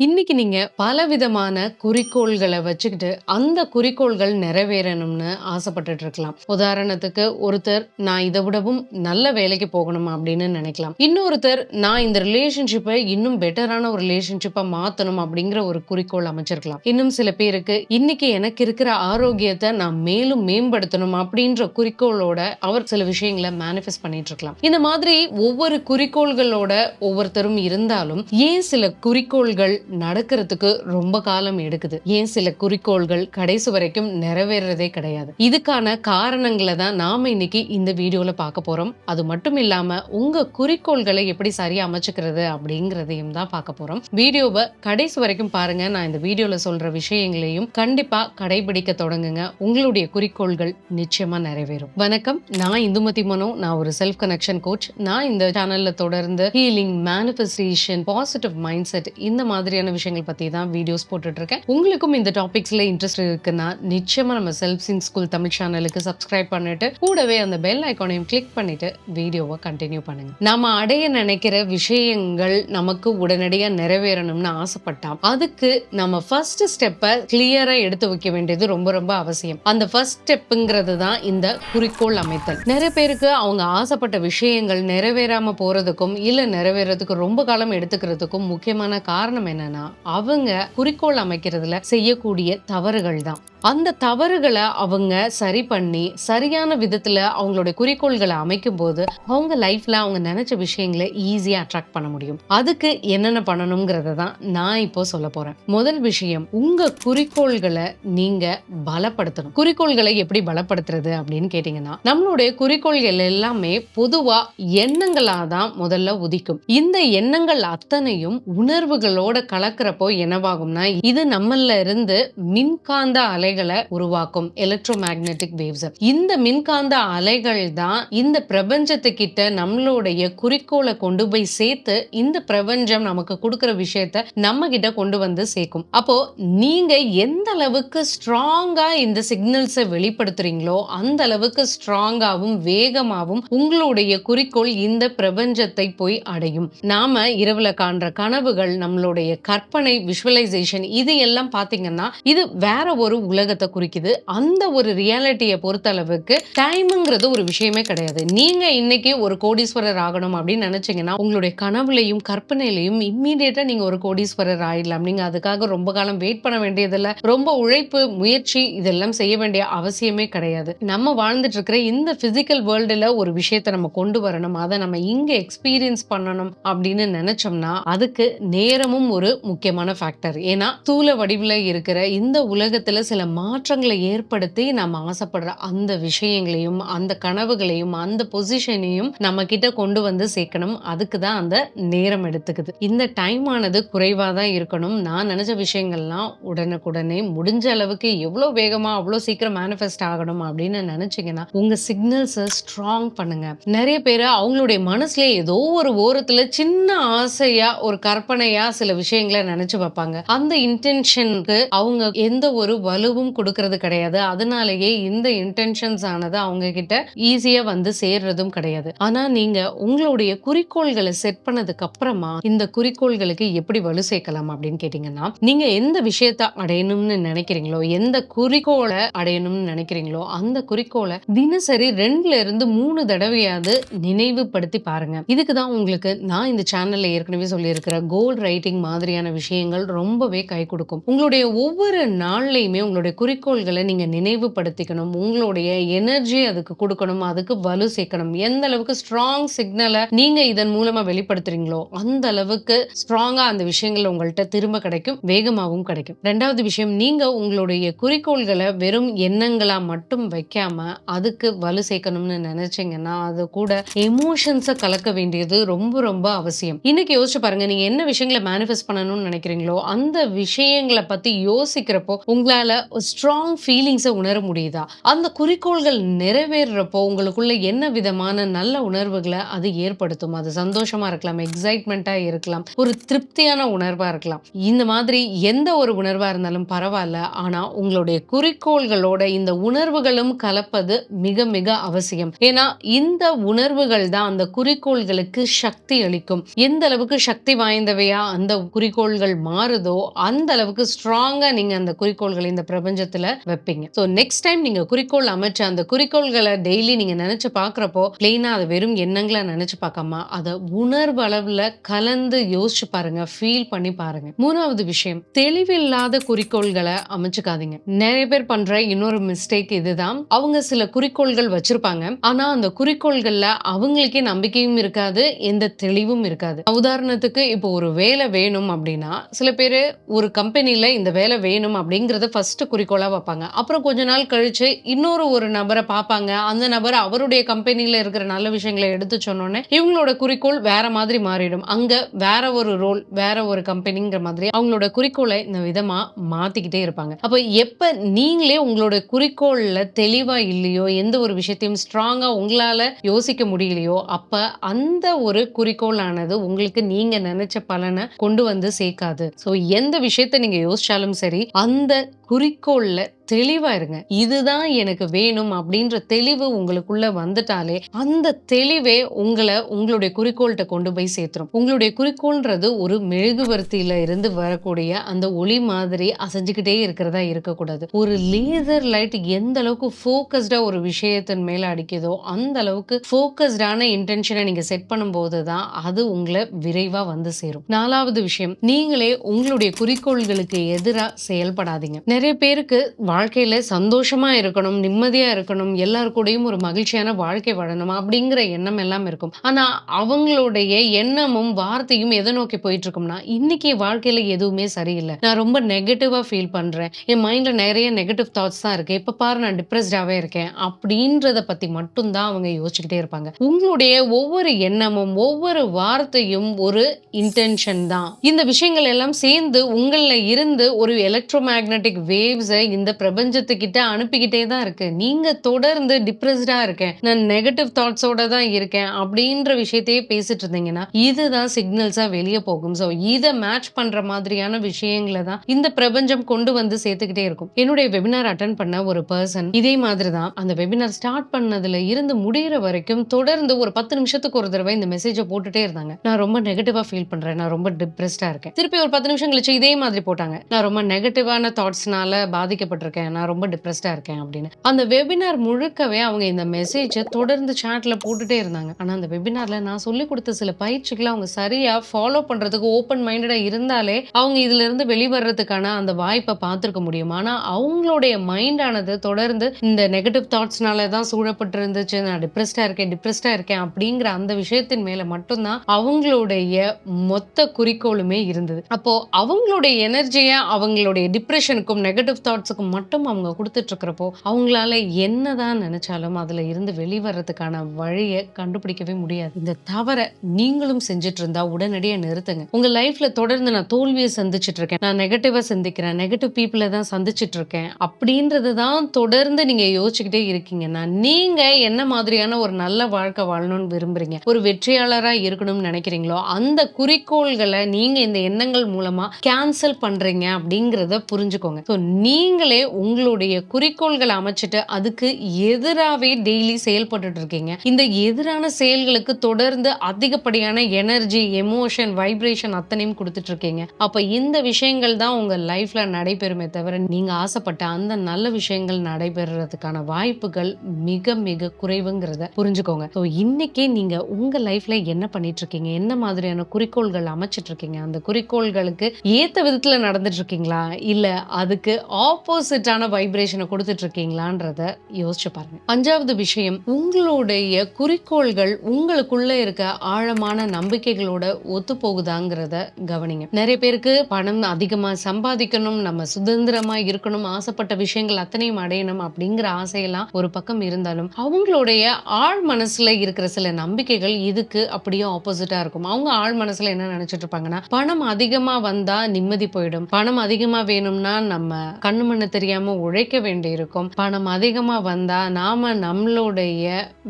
இன்னைக்கு நீங்க பலவிதமான குறிக்கோள்களை வச்சுக்கிட்டு அந்த குறிக்கோள்கள் நிறைவேறணும்னு ஆசைப்பட்டுட்டு இருக்கலாம். உதாரணத்துக்கு ஒருத்தர் நான் இதை விடவும் நல்ல வேலைக்கு போகணும்? அப்படின்னு நினைக்கலாம். இன்னொருத்தர் நான் இந்த ரிலேஷன்ஷிப்பை இன்னும் பெட்டரான ஒரு ரிலேஷன்ஷிப்பை மாத்தணும் அப்படிங்கிற ஒரு குறிக்கோள் அமைச்சிருக்கலாம். இன்னும் சில பேருக்கு இன்னைக்கு எனக்கு இருக்கிற ஆரோக்கியத்தை நான் மேலும் மேம்படுத்தணும் அப்படின்ற குறிக்கோளோட அவர் சில விஷயங்களை மேனிஃபெஸ்ட் பண்ணிட்டு இருக்கலாம். இந்த மாதிரி ஒவ்வொரு குறிக்கோள்களோட ஒவ்வொருத்தரும் இருந்தாலும் ஏன் சில குறிக்கோள்கள் நடக்கிறதுக்கு ரொம்ப காலம் எடுக்குது. ஏன் சில குறிக்கோள்கள் கடைசி வரைக்கும் நிறைவேறதே கிடையாது. இதுக்கான காரணங்களை தான் நாம இன்னைக்கு இந்த வீடியோல பார்க்க போறோம். அது மட்டும் இல்லாம உங்க குறிக்கோள்களை எப்படி சரியா அமைச்சுக்கிறது அப்படிங்கறதையும் தான் பார்க்க போறோம். வீடியோவை கடைசி வரைக்கும் பாருங்க. நான் இந்த வீடியோல சொல்ற விஷயங்களையும் கண்டிப்பா கடைபிடிக்க தொடங்குங்க. உங்களுடைய குறிக்கோள்கள் நிச்சயமா நிறைவேறும். வணக்கம். நான் இந்துமதி மனோ. நான் ஒரு செல்ஃப் கனெக்ஷன் கோச் நான் இந்த சேனல்ல தொடர்ந்து healing manifestation positive mind set இந்த மாதிரி மாதிரியான விஷயங்கள் பத்தி தான் வீடியோஸ் போட்டுட்டு இருக்கேன் உங்களுக்கும் இந்த டாபிக்ஸ்ல இன்ட்ரெஸ்ட் இருக்குன்னா நிச்சயமா நம்ம செல்ஃப் சிங் ஸ்கூல் தமிழ் சேனலுக்கு சப்ஸ்கிரைப் பண்ணிட்டு கூடவே அந்த பெல் ஐக்கானையும் கிளிக் பண்ணிட்டு வீடியோவை கண்டினியூ பண்ணுங்க. நாம அடைய நினைக்கிற விஷயங்கள் நமக்கு உடனடியாக நிறைவேறணும்னு ஆசைப்பட்டா அதுக்கு நம்ம ஃபர்ஸ்ட் ஸ்டெப்பை கிளியரா எடுத்து வைக்க வேண்டியது ரொம்ப ரொம்ப அவசியம். அந்த ஃபர்ஸ்ட் ஸ்டெப்புங்கிறது தான் இந்த குறிக்கோள் அமைத்தல். நிறைய பேருக்கு அவங்க ஆசைப்பட்ட விஷயங்கள் நிறைவேறாம போறதுக்கும் இல்லை நிறைவேறதுக்கு ரொம்ப காலம் எடுத்துக்கிறதுக்கும் முக்கியமான காரணம் என்ன? என்னன்னா அவங்க குறிக்கோள் அமைக்கிறதுல செய்யக்கூடிய தவறுகள் தான் அந்த தவறுகளை அவங்க சரி பண்ணி சரியான விதத்துல அவங்களுடைய குறிக்கோள்களை அமைக்கும் போது அவங்க லைஃப்ல அவங்க நினைச்ச விஷயங்களை ஈஸியா அட்ராக்ட் பண்ண முடியும். அதுக்கு என்னென்ன பண்ணணுங்கிறத தான் நான் இப்போ சொல்ல போறேன். முதல் விஷயம் உங்க குறிக்கோள்களை நீங்க பலப்படுத்தணும். குறிக்கோள்களை எப்படி பலப்படுத்துறது அப்படின்னு கேட்டிங்கன்னா நம்மளுடைய குறிக்கோள்கள் எல்லாமே பொதுவா எண்ணங்களா தான் முதல்ல உதிக்கும். இந்த எண்ணங்கள் அத்தனையும் உணர்வுகளோட கலக்கிறப்போ என்னவாகும்னா இது நம்மள இருந்து மின்காந்த அலைகளை உருவாக்கும் எலக்ட்ரோ மேக்னெட்டிக் வேவ்ஸ் இந்த மின்காந்த அலைகள் தான் இந்த பிரபஞ்சத்துக்கிட்ட நம்மளுடைய குறிக்கோளை கொண்டு போய் சேர்த்து இந்த பிரபஞ்சம் நமக்கு கொடுக்கிற விஷயத்த நம்ம கிட்ட கொண்டு வந்து சேர்க்கும். அப்போ நீங்க எந்த அளவுக்கு ஸ்ட்ராங்கா இந்த சிக்னல்ஸை வெளிப்படுத்துறீங்களோ அந்த அளவுக்கு ஸ்ட்ராங்காவும் வேகமாகவும் உங்களுடைய குறிக்கோள் இந்த பிரபஞ்சத்தை போய் அடையும். நாம இரவுல காண்ற கனவுகள் நம்மளுடைய கற்பனை விஷுவலைசேஷன் இது எல்லாம் பாத்தீங்கன்னா இது வேற ஒரு உலகத்தை குறிக்குது. அந்த ஒரு ரியாலிட்டியை பொறுத்த அளவுக்கு டைம்ங்கிறது ஒரு விஷயமே கிடையாது. நீங்க இன்னைக்கு ஒரு கோடீஸ்வரர் ஆகணும் அப்படின்னு நினைச்சீங்கன்னா உங்களுடைய கனவுலையும் கற்பனையிலையும் இம்மீடியட்டா நீங்க ஒரு கோடீஸ்வரர் ஆயிடலாம். நீங்க அதுக்காக ரொம்ப காலம் வெயிட் பண்ண வேண்டியதில்ல. ரொம்ப உழைப்பு முயற்சி இதெல்லாம் செய்ய வேண்டிய அவசியமே கிடையாது. நம்ம வாழ்ந்துட்டு இருக்கிற இந்த பிசிக்கல் வேர்ல்டுல ஒரு விஷயத்தை நம்ம கொண்டு வரணும். அதை நம்ம இங்க எக்ஸ்பீரியன்ஸ் பண்ணணும் அப்படின்னு நினைச்சோம்னா அதுக்கு நேரமும் ஒரு முக்கியமான ஃபேக்டர் ஏன்னா தூள வடிவில் இருக்கிற இந்த உலகத்துல சில மாற்றங்களை ஏற்படுத்தி நம்ம ஆசைப்படுற அந்த விஷயங்களையும் அந்த கனவுகளையும் அந்த பொசிஷனையும் நம்ம கிட்ட கொண்டு வந்து சேர்க்கணும். அதுக்கு தான் அந்த நேரம் எடுத்துக்குது. இந்த டைம் ஆனது குறைவாக தான் இருக்கணும். நான் நினைச்ச விஷயங்கள்லாம் உடனுக்குடனே முடிஞ்ச அளவுக்கு எவ்வளோ வேகமாக அவ்வளோ சீக்கிரம் மேனிஃபெஸ்ட் ஆகணும் அப்படின்னு நினச்சிங்கன்னா உங்கள் சிக்னல்ஸை ஸ்ட்ராங் பண்ணுங்க. நிறைய பேர் அவங்களுடைய மனசுல ஏதோ ஒரு ஓரத்துல சின்ன ஆசையா ஒரு கற்பனையா சில விஷயங்களை நினைச்சு பார்ப்பாங்க. அந்த இன்டென்ஷனுக்கு அவங்க எந்த ஒரு வலுவும் கொடுக்கறது கிடையாது. அதனாலேயே இந்த இன்டென்ஷன்ஸ் ஆனது அவங்க கிட்ட ஈஸியா வந்து சேர்றதும் கிடையாது. ஆனா நீங்க உங்களுடைய குறிக்கோள்களை செட் பண்ணதுக்கு அப்புறமா இந்த குறிக்கோள்களுக்கு எப்படி வலு சேர்க்கலாம் அப்படின்னு கேட்டீங்கன்னா நீங்க எந்த விஷயத்த அடையணும்னு நினைக்கிறீங்களோ எந்த குறிக்கோளை அடையணும்னு நினைக்கிறீங்களோ அந்த குறிக்கோளை தினசரி ரெண்டுல இருந்து மூணு தடவையாவது நினைவுபடுத்தி பாருங்க. இதுக்கு தான் உங்களுக்கு நான் இந்த சேனல்ல ஏற்கனவே சொல்லியிருக்கிற கோல் ரைட்டிங் மாதிரியான விஷயங்கள் ரொம்பவே கை கொடுக்கும். உங்களுடைய ஒவ்வொரு நாள்லையுமே உங்களுடைய குறிக்கோள்களை நீங்கள் நினைவுபடுத்திக்கணும். உங்களுடைய எனர்ஜி அதுக்கு கொடுக்கணும். அதுக்கு வலு சேர்க்கணும். எந்த அளவுக்கு ஸ்ட்ராங் சிக்னலை நீங்க இதன் மூலமா வெளிப்படுத்துறீங்களோ அந்த அளவுக்கு ஸ்ட்ராங்கா அந்த விஷயங்கள் உங்கள்கிட்ட திரும்ப கிடைக்கும். வேகமாகவும் கிடைக்கும். ரெண்டாவது விஷயம் நீங்க உங்களுடைய குறிக்கோள்களை வெறும் எண்ணங்களா மட்டும் வைக்காம அதுக்கு வலு சேர்க்கணும்னு நினைச்சீங்கன்னா அது கூட எமோஷன்ஸை கலக்க வேண்டியது ரொம்ப ரொம்ப அவசியம். இன்னைக்கு யோசிச்சு பாருங்க நீங்க என்ன விஷயங்களை மேனிஃபெஸ்ட் பண்ணணும்னு நினைக்கிறீங்களோ அந்த விஷயங்களை பத்தி யோசிக்கிறப்போ உங்களால ஸ்ட்ராங் ஃபீலிங்ஸை உணர முடியுதா? அந்த குறிக்கோள்கள் நிறைவேறுறப்போ உங்களுக்குள்ள என்ன விதமான நல்ல உணர்வுகளை அது ஏற்படுத்தும்? அது சந்தோஷமா இருக்கலாம் எக்ஸைட்மெண்ட்டா இருக்கலாம் ஒரு திருப்தியான உணர்வா இருக்கலாம். இந்த மாதிரி எந்த ஒரு உணர்வா இருந்தாலும் பரவாயில்ல ஆனா உங்களுடைய குறிக்கோள்களோட இந்த உணர்வுகளும் கலப்பது மிக மிக அவசியம். ஏன்னா இந்த உணர்வுகள் தான் அந்த குறிக்கோள்களுக்கு சக்தி அளிக்கும். எந்த அளவுக்கு சக்தி வாய்ந்தவையா அந்த குறிக்கோள்கள் மாறுதோ அந்த அளவுக்கு ஸ்ட்ராங்காக நீங்க அந்த குறிக்கோள்களை இந்த பிரபஞ்சத்துல வைப்பீங்க. ஸோ நெக்ஸ்ட் டைம் நீங்க குறிக்கோள் அமைச்ச அந்த குறிக்கோள்களை டெய்லி நீங்க நினைச்சு பாக்குறப்போ பிளெயினா அதை வெறும் எண்ணங்களை நினைச்சு பார்க்காம அதை உணர்வு அளவுல கலந்து யோசிச்சு பாருங்க ஃபீல் பண்ணி பாருங்க. மூணாவது விஷயம் தெளிவில்லாத குறிக்கோள்களை அமைச்சுக்காதீங்க. நிறைய பேர் பண்ற இன்னொரு மிஸ்டேக் இதுதான். அவங்க சில குறிக்கோள்கள் வச்சிருப்பாங்க. ஆனா அந்த குறிக்கோள்கள்ல அவங்களுக்கே நம்பிக்கையும் இருக்காது எந்த தெளிவும் இருக்காது. உதாரணத்துக்கு இப்போ ஒரு வேலை வேணும் அப்படின்னா சில பேர் ஒரு கம்பெனில இந்த வேலை வேணும் அப்படிங்கறத ஃபர்ஸ்ட் குறிக்கோளாக வைப்பாங்க. அப்புறம் கொஞ்ச நாள் கழிச்சு இன்னொரு ஒரு நபரை பார்ப்பாங்க. அந்த நபர் அவருடைய கம்பெனியில் இருக்கிற நல்ல விஷயங்களை எடுத்து சொன்னோன்னே இவங்களோட குறிக்கோள் வேற மாதிரி மாறிடும். அங்கே வேற ஒரு ரோல் வேற ஒரு கம்பெனிங்கிற மாதிரி அவங்களோட குறிக்கோளை இந்த விதமாக மாற்றிக்கிட்டே இருப்பாங்க. அப்போ எப்போ நீங்களே உங்களோட குறிக்கோளில் தெளிவாக இல்லையோ எந்த ஒரு விஷயத்தையும் ஸ்ட்ராங்காக உங்களால் யோசிக்க முடியலையோ அப்போ அந்த ஒரு குறிக்கோளானது உங்களுக்கு நீங்கள் நினைச்ச பலனை கொண்டு வந்து சேர்க்காது. ஸோ எந்த விஷயத்த நீங்கள் யோசிச்சாலும் சரி அந்த குறிக்கோளில் தெளிவா இருங்க இதுதான் எனக்கு வேணும் அப்படின்ற தெளிவு உங்களுக்குள்ள வந்துட்டாலே அந்த தெளிவே உங்களை உங்களுடைய குறிக்கோள்கிட்ட கொண்டு போய் சேர்த்துரும். உங்களுடைய குறிக்கோள்ன்றது ஒரு மெழுகுவர்த்தியில இருந்து வரக்கூடிய அந்த ஒளி மாதிரி அசைஞ்சுக்கிட்டே இருக்கிறதா இருக்கக்கூடாது. ஒரு லேசர் லைட் எந்த அளவுக்கு ஃபோக்கஸ்டா ஒரு விஷயத்தின் மேல அடிக்குதோ அந்த அளவுக்கு ஃபோக்கஸ்டான இன்டென்ஷனை நீங்க செட் பண்ணும்போது தான் அது உங்களை விரைவா வந்து சேரும். நாலாவது விஷயம் நீங்களே உங்களுடைய குறிக்கோள்களுக்கு எதிராக செயல்படாதீங்க. நிறைய பேருக்கு வாழ்க்கையில சந்தோஷமா இருக்கணும் நிம்மதியா இருக்கணும் எல்லார் கூடயும் ஒரு மகிழ்ச்சியான வாழ்க்கை வாழணும் அப்படிங்கிற எண்ணம் எல்லாம் இருக்கும். ஆனா அவங்களுடைய எண்ணமும் வார்த்தையும் எதை நோக்கி போயிட்டு இருக்கும்னா இன்னைக்கு வாழ்க்கையில எதுவுமே சரியில்லை. நான் ரொம்ப நெகட்டிவா ஃபீல் பண்றேன். என் மைண்ட்ல நிறைய நெகட்டிவ் தாட்ஸ் தான் இருக்கு. இப்ப பாரு நான் டிப்ரெஸ்டாவே இருக்கேன். அப்படின்றத பத்தி மட்டும்தான் அவங்க யோசிச்சுக்கிட்டே இருப்பாங்க. உங்களுடைய ஒவ்வொரு எண்ணமும் ஒவ்வொரு வார்த்தையும் ஒரு இன்டென்ஷன் தான். இந்த விஷயங்கள் எல்லாம் சேர்ந்து உங்களில் இருந்து ஒரு எலக்ட்ரோ மேக்னட்டிக் வேவ்ஸை இந்த பிரபஞ்சத்துக்கிட்ட அனுப்பிக்கிட்டே தான் இருக்கு. நீங்க தொடர்ந்து டிப்ரெஸ்டா இருக்கேன். நான் நெகட்டிவ் தாட்ஸோட தான் இருக்கேன் அப்படின்ற விஷயத்தையே பேசிட்டு இருந்தீங்கன்னா இதுதான் சிக்னல்ஸா வெளியே போகும். ஸோ இதை மேட்ச் பண்ற மாதிரியான விஷயங்களை தான் இந்த பிரபஞ்சம் கொண்டு வந்து சேர்த்துக்கிட்டே இருக்கும். என்னுடைய வெபினார் அட்டன் பண்ண ஒரு பர்சன் இதே மாதிரி தான் அந்த வெபினார் ஸ்டார்ட் பண்ணதுல இருந்து முடியிற வரைக்கும் தொடர்ந்து ஒரு பத்து நிமிஷத்துக்கு ஒரு தடவை இந்த மெசேஜை போட்டுட்டே இருந்தாங்க. நான் ரொம்ப நெகட்டிவா ஃபீல் பண்றேன். நான் ரொம்ப டிப்ரெஸ்டா இருக்கேன். திருப்பி ஒரு பத்து நிமிஷம் கழிச்சு இதே மாதிரி போட்டாங்க. நான் ரொம்ப நெகட்டிவான தாட்ஸ்னால பாதிக்கப்பட்டிருக்கேன். நான் ரொம்ப டிப்ரெஸ்டாக இருக்கேன் அப்படின்னு. அந்த வெபினார் முழுக்கவே அவங்க இந்த மெசேஜை தொடர்ந்து சாட்ல போட்டுட்டே இருந்தாங்க. ஆனா அந்த வெபினார்ல நான் சொல்லி கொடுத்த சில பயிற்சிகளை அவங்க சரியா ஃபாலோ பண்றதுக்கு ஓப்பன் மைண்டடாக இருந்தாலே அவங்க இதுல இருந்து வெளிவரதுக்கான அந்த வாய்ப்பை பார்த்துருக்க முடியும். ஆனா அவங்களுடைய மைண்டானது தொடர்ந்து இந்த நெகட்டிவ் தாட்ஸ்னால தான் சூழப்பட்டு இருந்துச்சு நான் டிப்ரெஸ்டாக இருக்கேன் டிப்ரெஸ்டாக இருக்கேன் அப்படிங்கிற அந்த விஷயத்தின் மேல மட்டும்தான் அவங்களுடைய மொத்த குறிக்கோளுமே இருந்தது. அப்போ அவங்களுடைய எனர்ஜியை அவங்களுடைய டிப்ரெஷனுக்கும் நெகட்டிவ் தாட்ஸுக்கும் மட்டும் அவங்க கொடுத்துட்ருக்கிறப்போ அவங்களால என்னதான் நினச்சாலும் அதில் இருந்து வெளிவரதுக்கான வழியை கண்டுபிடிக்கவே முடியாது. இந்த தவறை நீங்களும் செஞ்சுட்டு இருந்தா உடனடியாக நிறுத்துங்க உங்கள் லைஃப்பில் தொடர்ந்து நான் தோல்வியை சந்திச்சுட்டு இருக்கேன் நான் நெகட்டிவாக சந்திக்கிறேன். நெகட்டிவ் பீப்புளை தான் சந்திச்சுட்டு இருக்கேன் அப்படின்றது தான் தொடர்ந்து நீங்கள் யோசிச்சுக்கிட்டே இருக்கீங்கன்னா நீங்கள் என்ன மாதிரியான ஒரு நல்ல வாழ்க்கை வாழணும்னு விரும்புறீங்க? ஒரு வெற்றியாளராக இருக்கணும்னு நினைக்கிறீங்களோ அந்த குறிக்கோள்களை நீங்கள் இந்த எண்ணங்கள் மூலமாக கேன்சல் பண்ணுறீங்க அப்படிங்கிறத புரிஞ்சுக்கோங்க. ஸோ நீங்களே உங்களுடைய குறிக்கோள்களை அமைச்சிட்டு அதுக்கு எதிராகவே டெய்லி செயல்பட்டுட்டு இருக்கீங்க இந்த எதிரான செயல்களுக்கு தொடர்ந்து அதிகப்படியான எனர்ஜி எமோஷன் வைப்ரேஷன் அத்தனையும் கொடுத்துட்டு இருக்கீங்க அப்ப இந்த விஷயங்கள் தான் உங்க லைஃப்ல நடைபெறுமே தவிர நீங்க ஆசைப்பட்ட அந்த நல்ல விஷயங்கள் நடைபெறுறதுக்கான வாய்ப்புகள் மிக மிக குறைவுங்கிறத புரிஞ்சுக்கோங்க. ஸோ இன்னைக்கே நீங்க உங்க லைஃப்ல என்ன பண்ணிட்டு இருக்கீங்க என்ன மாதிரியான குறிக்கோள்கள் அமைச்சிட்டு இருக்கீங்க அந்த குறிக்கோள்களுக்கு ஏத்த விதத்துல நடந்துட்டு இருக்கீங்களா இல்ல அதுக்கு ஆப்போசிட் ஆப்போசிட்டான வைப்ரேஷனை கொடுத்துட்டு இருக்கீங்களான்றத யோசிச்சு பாருங்க. அஞ்சாவது விஷயம் உங்களுடைய குறிக்கோள்கள் உங்களுக்குள்ள இருக்க ஆழமான நம்பிக்கைகளோட ஒத்து போகுதாங்கிறத கவனிங்க. நிறைய பேருக்கு பணம் அதிகமா சம்பாதிக்கணும் நம்ம சுதந்திரமா இருக்கணும் ஆசைப்பட்ட விஷயங்கள் அத்தனையும் அடையணும் அப்படிங்கிற ஆசையெல்லாம் ஒரு பக்கம் இருந்தாலும் அவங்களுடைய ஆழ் மனசுல இருக்கிற சில நம்பிக்கைகள் இதுக்கு அப்படியே ஆப்போசிட்டா இருக்கும். அவங்க ஆழ் மனசுல என்ன நினைச்சிட்டு இருப்பாங்கன்னா பணம் அதிகமா வந்தா நிம்மதி போயிடும். பணம் அதிகமா வேணும்னா நம்ம கண்ணு மண்ணு தெரிய தெரியாமல் உழைக்க வேண்டியிருக்கும். பணம் அதிகமா வந்தா நாம நம்மளுடைய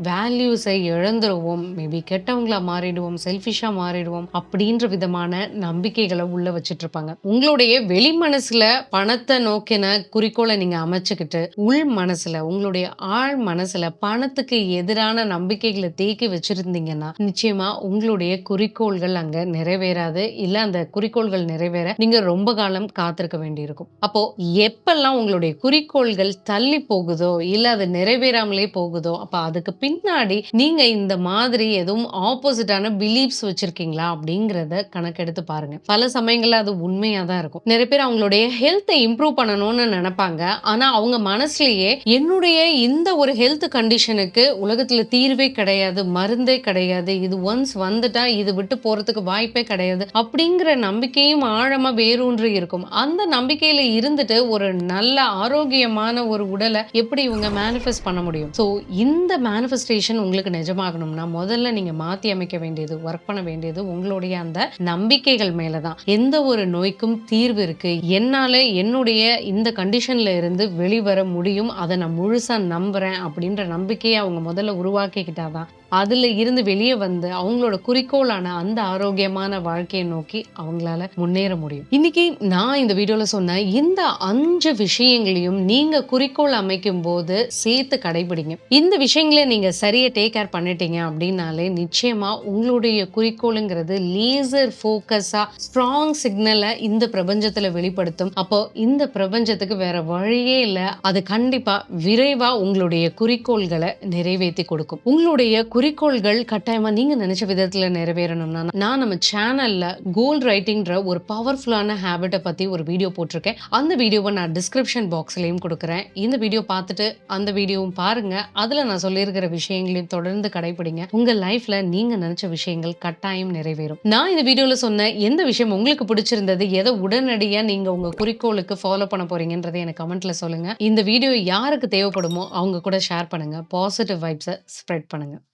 வேல்யூஸை இழந்துருவோம். மேபி கெட்டவங்களா மாறிடுவோம் செல்ஃபிஷாக மாறிடுவோம் அப்படின்ற விதமான நம்பிக்கைகளை உள்ள வச்சிட்டு இருப்பாங்க உங்களுடைய வெளி மனசுல பணத்தை நோக்கின குறிக்கோளை நீங்க அமைச்சுக்கிட்டு உள் மனசுல உங்களுடைய ஆழ் மனசுல பணத்துக்கு எதிரான நம்பிக்கைகளை தேக்கி வச்சிருந்தீங்கன்னா நிச்சயமா உங்களுடைய குறிக்கோள்கள் அங்க நிறைவேறாது. இல்ல அந்த குறிக்கோள்கள் நிறைவேற நீங்க ரொம்ப காலம் காத்திருக்க வேண்டியிருக்கும். அப்போ எப்பெல்லாம் உங்களுடைய குறிக்கோள்கள் தள்ளி போகுதோ இல்ல அது நிறைவேறாமலே போகுதோ அப்ப அதுக்கு பின்னாடி நீங்க இந்த மாதிரி எதுவும் ஆப்போசிட்டான பிலீப்ஸ் வச்சிருக்கீங்களா அப்படிங்கறத கணக்கெடுத்து பாருங்க. பல சமயங்கள்ல அது உண்மையா தான் இருக்கும். நிறைய பேர் அவங்களுடைய ஹெல்த்தை இம்ப்ரூவ் பண்ணணும்னு நினைப்பாங்க. ஆனா அவங்க மனசுலயே என்னுடைய இந்த ஒரு ஹெல்த் கண்டிஷனுக்கு உலகத்துல தீர்வே கிடையாது மருந்தே கிடையாது இது ஒன்ஸ் வந்துட்டா இது விட்டு போறதுக்கு வாய்ப்பே கிடையாது அப்படிங்கிற நம்பிக்கையும் ஆழமா வேரூன்றி இருக்கும். அந்த நம்பிக்கையில இருந்துட்டு ஒரு நல்ல ஆரோக்கியமான ஒரு உடலை எப்படி இவங்க மேனிஃபெஸ்ட் பண்ண முடியும்? ஸோ இந்த மேனிஃபெஸ்டேஷன் உங்களுக்கு நிஜமாகணும்னா முதல்ல நீங்க மாத்தி அமைக்க வேண்டியது ஒர்க் பண்ண வேண்டியது உங்களுடைய அந்த நம்பிக்கைகள் மேலதான். எந்த ஒரு நோய்க்கும் தீர்வு இருக்கு. என்னால என்னுடைய இந்த கண்டிஷன்ல இருந்து வெளிவர முடியும். அதை நான் முழுசா நம்புறேன் அப்படின்ற நம்பிக்கையை அவங்க முதல்ல உருவாக்கிக்கிட்டாதான். அதுல இருந்து வெளியே வந்து அவங்களோட குறிக்கோளான அந்த ஆரோக்கியமான வாழ்க்கையை நோக்கி அவங்களால முன்னேற முடியும். இன்னைக்கு நான் இந்த வீடியோல சொன்ன இந்த அஞ்சு விஷயங்களையும் நீங்க குறிக்கோள் அமைக்கும் போது சேர்த்து கடைபிடிங்க. இந்த விஷயங்களை நீங்க சரியா டேக் கேர் பண்ணிட்டீங்க அப்படின்னாலே நிச்சயமா உங்களுடைய குறிக்கோளுங்கிறது லேசர் ஃபோக்கஸாக ஸ்ட்ராங் சிக்னலை இந்த பிரபஞ்சத்துல வெளிப்படுத்தும். அப்போ இந்த பிரபஞ்சத்துக்கு வேற வழியே இல்லை. அது கண்டிப்பா விரைவா உங்களுடைய குறிக்கோள்களை நிறைவேற்றி கொடுக்கும். உங்களுடைய குறிக்கோள்கள் கட்டாயமாக நீங்கள் நினச்ச விதத்தில் நிறைவேறணும்னா நான் நம்ம சேனலில் கோல் ரைட்டிங்கிற ஒரு பவர்ஃபுல்லான ஹேபிட்டை பற்றி ஒரு வீடியோ போட்டிருக்கேன். அந்த வீடியோவை நான் டிஸ்கிரிப்ஷன் பாக்ஸ்லேயும் கொடுக்குறேன். இந்த வீடியோ பார்த்துட்டு அந்த வீடியோவும் பாருங்கள் அதில் நான் சொல்லியிருக்கிற விஷயங்களையும் தொடர்ந்து கடைபிடிங்க உங்கள் லைஃப்பில் நீங்கள் நினச்ச விஷயங்கள் கட்டாயம் நிறைவேறும். நான் இந்த வீடியோவில் சொன்ன எந்த விஷயம் உங்களுக்கு பிடிச்சிருந்தது எதை உடனடியாக நீங்கள் உங்கள் குறிக்கோளுக்கு ஃபாலோ பண்ண போகிறீங்கன்றதை எனக்கு கமெண்ட்டில் சொல்லுங்கள் இந்த வீடியோ யாருக்கு தேவைப்படுமோ அவங்க கூட ஷேர் பண்ணுங்கள் பாசிட்டிவ் வைப்ஸை ஸ்ப்ரெட் பண்ணுங்கள்